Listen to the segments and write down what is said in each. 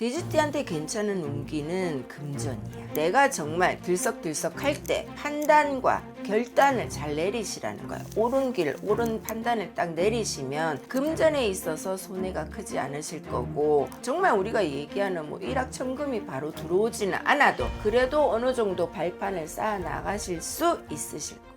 돼지띠한테 괜찮은 운기는 금전이야. 내가 정말 들썩들썩 할 때 판단과 결단을 잘 내리시라는 거야. 옳은 길, 옳은 판단을 딱 내리시면 금전에 있어서 손해가 크지 않으실 거고 정말 우리가 얘기하는 뭐 일확천금이 바로 들어오지는 않아도 그래도 어느 정도 발판을 쌓아 나가실 수 있으실 거예요.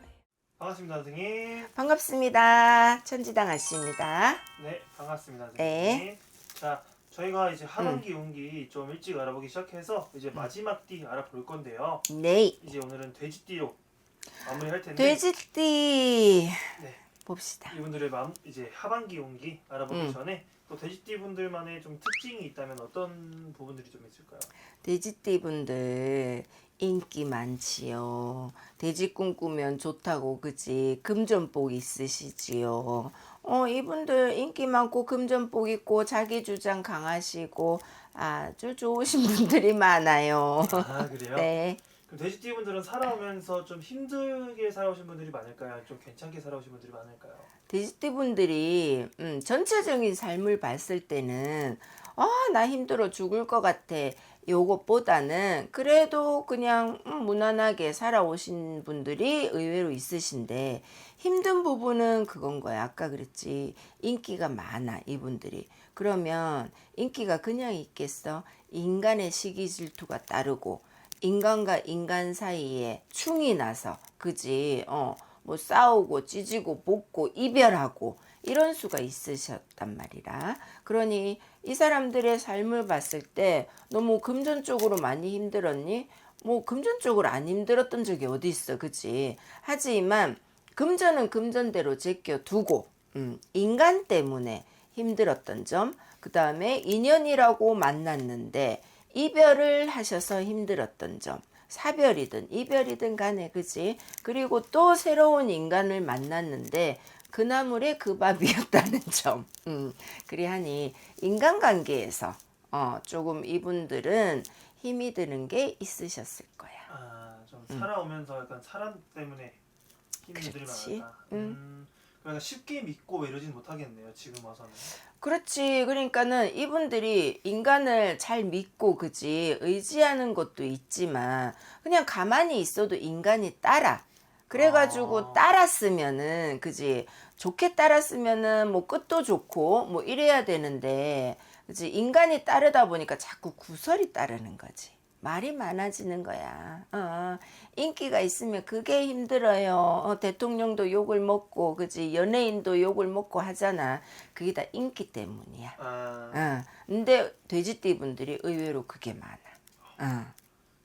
반갑습니다, 선생님. 반갑습니다. 천지당 아씨입니다. 네, 반갑습니다, 선생님. 네. 자, 저희가 이제 하반기 운기 좀 일찍 알아보기 시작해서 이제 마지막 띠 알아볼 건데요. 네. 이제 오늘은 돼지띠로 마무리할 텐데 돼지띠 네. 봅시다. 이분들의 맘 이제 하반기 운기 알아보기 음. 전에 또 돼지띠 분들만의 좀 특징이 있다면 어떤 부분들이 좀 있을까요? 돼지띠 분들 인기 많지요. 돼지 꿈꾸면 좋다고 그지. 금전복 있으시지요. 어 이분들 인기 많고 금전복 있고 자기 주장 강하시고 아주 좋으신 분들이 많아요. 아, 그래요? 네. 그럼 돼지띠 분들은 살아오면서 좀 힘들게 살아오신 분들이 많을까요? 좀 괜찮게 살아오신 분들이 많을까요? 돼지띠 분들이 음, 전체적인 삶을 봤을 때는 아 나 힘들어 죽을 것 같아. 요것보다는 그래도 그냥 음, 무난하게 살아오신 분들이 의외로 있으신데 힘든 부분은 그건 거야. 아까 그랬지. 인기가 많아 이분들이. 그러면 인기가 그냥 있겠어? 인간의 시기 질투가 따르고 인간과 인간 사이에 충이 나서 그지? 어 뭐 싸우고 찢이고 볶고 이별하고 이런 수가 있으셨단 말이라. 그러니 이 사람들의 삶을 봤을 때 너무 금전 쪽으로 많이 힘들었니? 뭐 금전 쪽으로 안 힘들었던 적이 어디 있어 그지 하지만 금전은 금전대로 제껴두고 음, 인간 때문에 힘들었던 점, 그 다음에 인연이라고 만났는데 이별을 하셔서 힘들었던 점, 사별이든 이별이든 간에 그지? 그리고 또 새로운 인간을 만났는데 그 나물에 그 밥이었다는 점. 음, 그리하니 인간관계에서 어, 조금 이분들은 힘이 드는 게 있으셨을 거야. 아, 좀 살아오면서 약간 사람 때문에 힘들이 음. 그렇지. 많았다. 음. 그러니까 쉽게 믿고 이러진 못하겠네요. 지금 와서는. 그렇지. 그러니까는 이분들이 인간을 잘 믿고 그지 의지하는 것도 있지만 그냥 가만히 있어도 인간이 따라. 그래가지고 아. 따랐으면은 그지 좋게 따랐으면은 뭐 끝도 좋고 뭐 이래야 되는데 그지 인간이 따르다 보니까 자꾸 구설이 따르는 거지. 말이 많아지는 거야. 어, 인기가 있으면 그게 힘들어요. 어, 대통령도 욕을 먹고, 그지? 연예인도 욕을 먹고 하잖아. 그게 다 인기 때문이야. 아, 어, 근데 돼지띠 분들이 의외로 그게 많아. 어.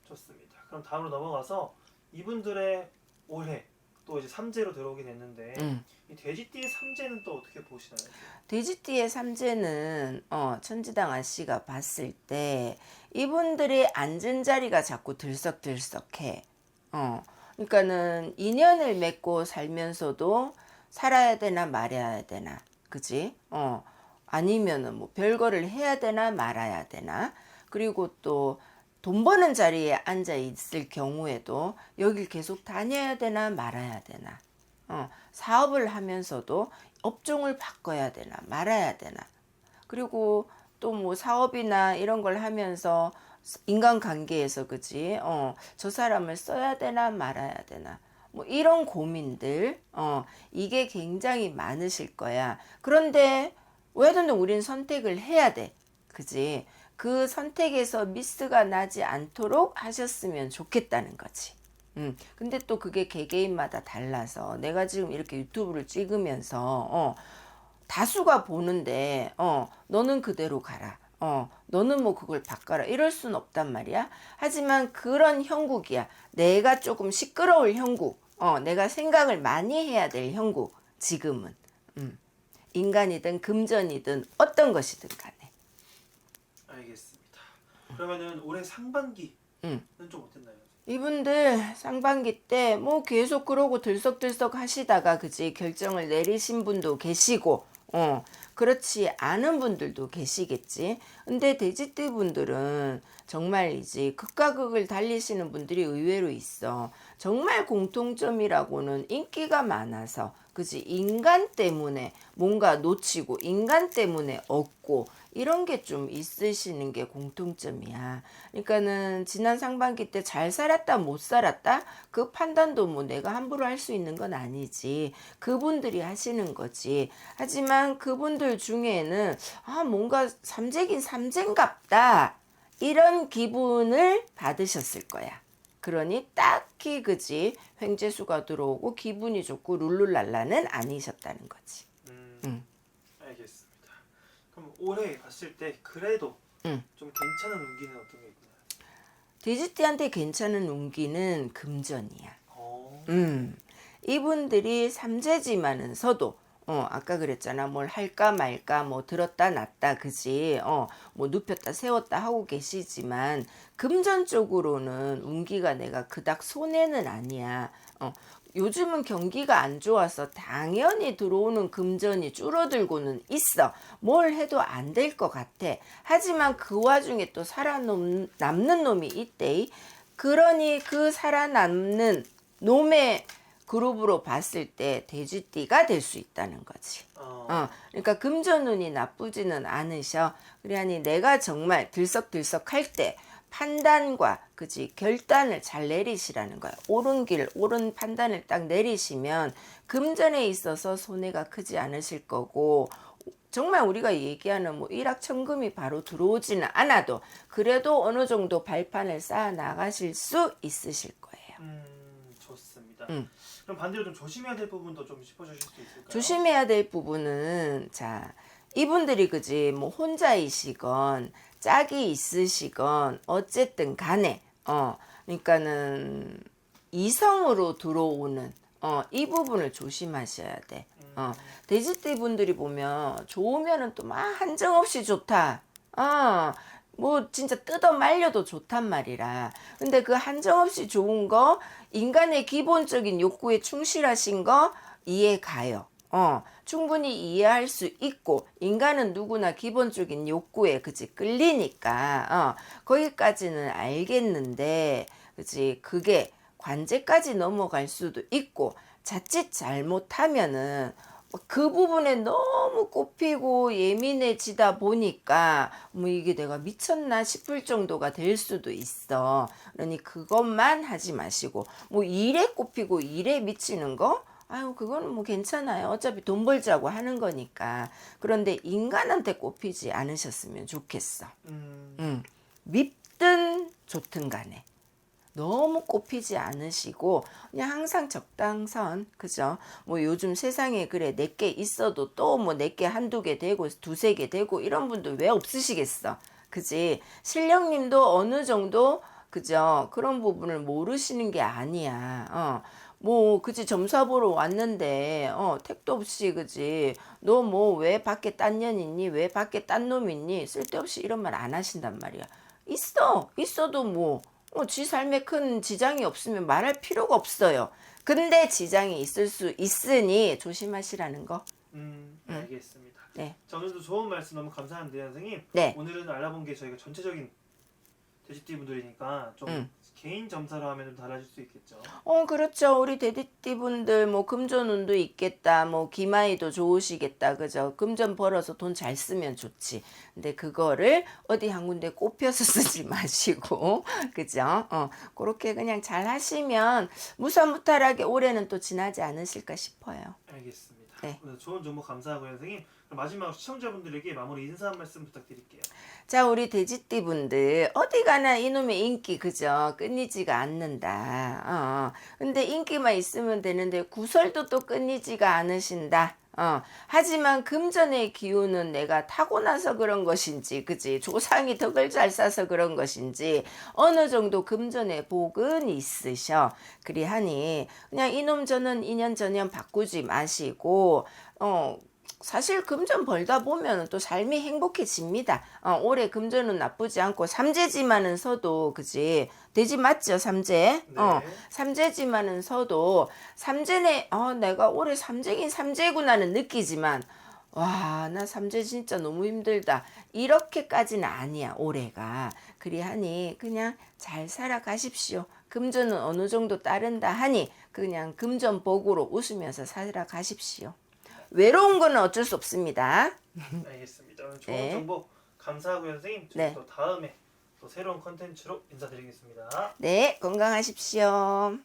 좋습니다. 그럼 다음으로 넘어가서 이분들의 올해 또 이제 삼재로 들어오게 됐는데 음. 이 돼지띠의 삼재는 또 어떻게 보시나요? 돼지띠의 삼재는 어, 천지당 아씨가 봤을 때 이분들의 앉은 자리가 자꾸 들썩들썩해. 어, 그러니까는 인연을 맺고 살면서도 살아야 되나 말아야 되나, 그지? 어, 아니면은 뭐 별거를 해야 되나 말아야 되나. 그리고 또 돈 버는 자리에 앉아 있을 경우에도 여길 계속 다녀야 되나 말아야 되나. 어, 사업을 하면서도 업종을 바꿔야 되나 말아야 되나. 그리고 또 뭐 사업이나 이런 걸 하면서 인간관계에서 그지 어 저 사람을 써야 되나 말아야 되나. 뭐 이런 고민들 어 이게 굉장히 많으실 거야. 그런데 왜든 우리는 선택을 해야 돼? 그지 그 선택에서 미스가 나지 않도록 하셨으면 좋겠다는 거지 음, 근데 또 그게 개개인마다 달라서 내가 지금 이렇게 유튜브를 찍으면서 어, 다수가 보는데 어, 너는 그대로 가라. 어, 너는 뭐 그걸 바꿔라. 이럴 순 없단 말이야. 하지만 그런 형국이야. 내가 조금 시끄러울 형국. 어, 내가 생각을 많이 해야 될 형국. 지금은. 음. 인간이든 금전이든 어떤 것이든. 알겠습니다. 그러면은 올해 상반기는 음. 좀 어땠나요? 이분들 상반기 때 뭐 계속 그러고 들썩들썩 하시다가 그지 결정을 내리신 분도 계시고 어 그렇지 않은 분들도 계시겠지 근데 돼지띠 분들은 정말이지 극과 극을 달리시는 분들이 의외로 있어 정말 공통점이라고는 인기가 많아서 그지 인간 때문에 뭔가 놓치고 인간 때문에 얻고 이런 게 좀 있으시는 게 공통점이야. 그러니까는 지난 상반기 때 잘 살았다 못 살았다 그 판단도 뭐 내가 함부로 할 수 있는 건 아니지. 그분들이 하시는 거지. 하지만 그분들 중에는 아 뭔가 삼재긴 삼재인갑다 이런 기분을 받으셨을 거야. 그러니 딱히 그지 횡재수가 들어오고 기분이 좋고 룰루랄라는 아니셨다는 거지. 음, 음. 알겠습니다. 그럼 올해 봤을 때 그래도 음. 좀 괜찮은 운기는 어떤 게 있나요? 돼지띠한테 괜찮은 운기는 금전이야. 어, 음, 이분들이 삼재지만은서도 어, 아까 그랬잖아. 뭘 할까 말까 뭐 들었다 놨다 그지. 어, 뭐 눕혔다 세웠다 하고 계시지만 금전 쪽으로는 운기가 내가 그닥 손해는 아니야. 어, 요즘은 경기가 안 좋아서 당연히 들어오는 금전이 줄어들고는 있어. 뭘 해도 안 될 것 같아. 하지만 그 와중에 또 살아남는 놈이 있대. 그러니 그 살아남는 놈의 그룹으로 봤을 때 돼지띠가 될 수 있다는 거지. 어, 어, 그러니까 금전운이 나쁘지는 않으셔. 그러니 내가 정말 들썩들썩 할 때 판단과 그지 결단을 잘 내리시라는 거야. 옳은 길, 옳은 판단을 딱 내리시면 금전에 있어서 손해가 크지 않으실 거고 정말 우리가 얘기하는 뭐 일확천금이 바로 들어오지는 않아도 그래도 어느 정도 발판을 쌓아 나가실 수 있으실 거예요. 음, 좋습니다. 음. 그럼 반대로 좀 조심해야 될 부분도 좀 짚어주실 수 있을까요? 조심해야 될 부분은 자 이분들이 그지 뭐 혼자이시건 짝이 있으시건 어쨌든 간에 어 그러니까는 이성으로 들어오는 어 이 부분을 조심하셔야 돼. 어 돼지띠 분들이 보면 좋으면은 또 막 한정없이 좋다. 어. 뭐 진짜 뜯어 말려도 좋단 말이라. 근데 그 한정없이 좋은 거 인간의 기본적인 욕구에 충실하신 거 이해 가요. 어, 충분히 이해할 수 있고 인간은 누구나 기본적인 욕구에 그지 끌리니까 어, 거기까지는 알겠는데 그지 그게 관제까지 넘어갈 수도 있고 자칫 잘못하면은 그 부분에 너무 꼽히고 예민해지다 보니까 뭐 이게 내가 미쳤나 싶을 정도가 될 수도 있어. 그러니 그것만 하지 마시고 뭐 일에 꼽히고 일에 미치는 거 아유 그거는 뭐 괜찮아요. 어차피 돈 벌자고 하는 거니까. 그런데 인간한테 꼽히지 않으셨으면 좋겠어. 음, 음, 밉든 좋든 간에 너무 꼽히지 않으시고 그냥 항상 적당선 그죠? 뭐 요즘 세상에 그래 내게 있어도 또 뭐 내게 한두 개 되고 두세 개 되고 이런 분들 왜 없으시겠어? 그지? 실령님도 어느 정도 그죠? 그런 부분을 모르시는 게 아니야. 어. 뭐 그지? 점사 보러 왔는데 어 택도 없이 그지? 너 뭐 왜 밖에 딴 년 있니? 왜 밖에 딴 놈 있니? 쓸데없이 이런 말 안 하신단 말이야. 있어. 있어도 뭐 어, 지 삶에 큰 지장이 없으면 말할 필요가 없어요 근데 지장이 있을 수 있으니 조심하시라는 거 음, 알겠습니다. 네. 자, 오늘도 좋은 말씀 너무 감사합니다, 선생님. 네. 오늘은 알아본 게 저희가 전체적인 돼지띠 분들이니까 좀 음. 개인 점사로 하면 좀 달라질 수 있겠죠. 어, 그렇죠. 우리 데디띠 분들, 뭐, 금전운도 있겠다. 뭐, 기마이도 좋으시겠다. 그죠? 금전 벌어서 돈 잘 쓰면 좋지. 근데 그거를 어디 한 군데 꼽혀서 쓰지 마시고, 그죠? 어, 그렇게 그냥 잘 하시면 무사무탈하게 올해는 또 지나지 않으실까 싶어요. 알겠습니다. 네. 오늘 좋은 정보 감사하고요, 선생님. 그럼 마지막 시청자분들에게 마무리 인사 한 말씀 부탁드릴게요. 자, 우리 돼지띠 분들, 어디 가나 이놈의 인기, 그죠? 끊이지가 않는다. 어. 근데 인기만 있으면 되는데, 구설도 또 끊이지가 않으신다. 어. 하지만 금전의 기운은 내가 타고나서 그런 것인지, 그지? 조상이 덕을 잘 싸서 그런 것인지, 어느 정도 금전의 복은 있으셔. 그리하니, 그냥 이놈 저는 인연 전연 바꾸지 마시고, 어, 사실 금전 벌다 보면 또 삶이 행복해집니다. 어, 올해 금전은 나쁘지 않고 삼재지만은 서도 그지 돼지 맞죠 삼재? 네. 어 삼재지만은 서도 삼재네 어 내가 올해 삼재긴 삼재구나는 느끼지만 와 나 삼재 진짜 너무 힘들다 이렇게까지는 아니야 올해가 그리하니 그냥 잘 살아가십시오. 금전은 어느 정도 따른다 하니 그냥 금전 복으로 웃으면서 살아가십시오. 외로운 거는 어쩔 수 없습니다. 알겠습니다. 오늘 좋은 네. 정보 감사하고요 선생님. 저희 네. 또 다음에 또 새로운 컨텐츠로 인사드리겠습니다. 네, 건강하십시오.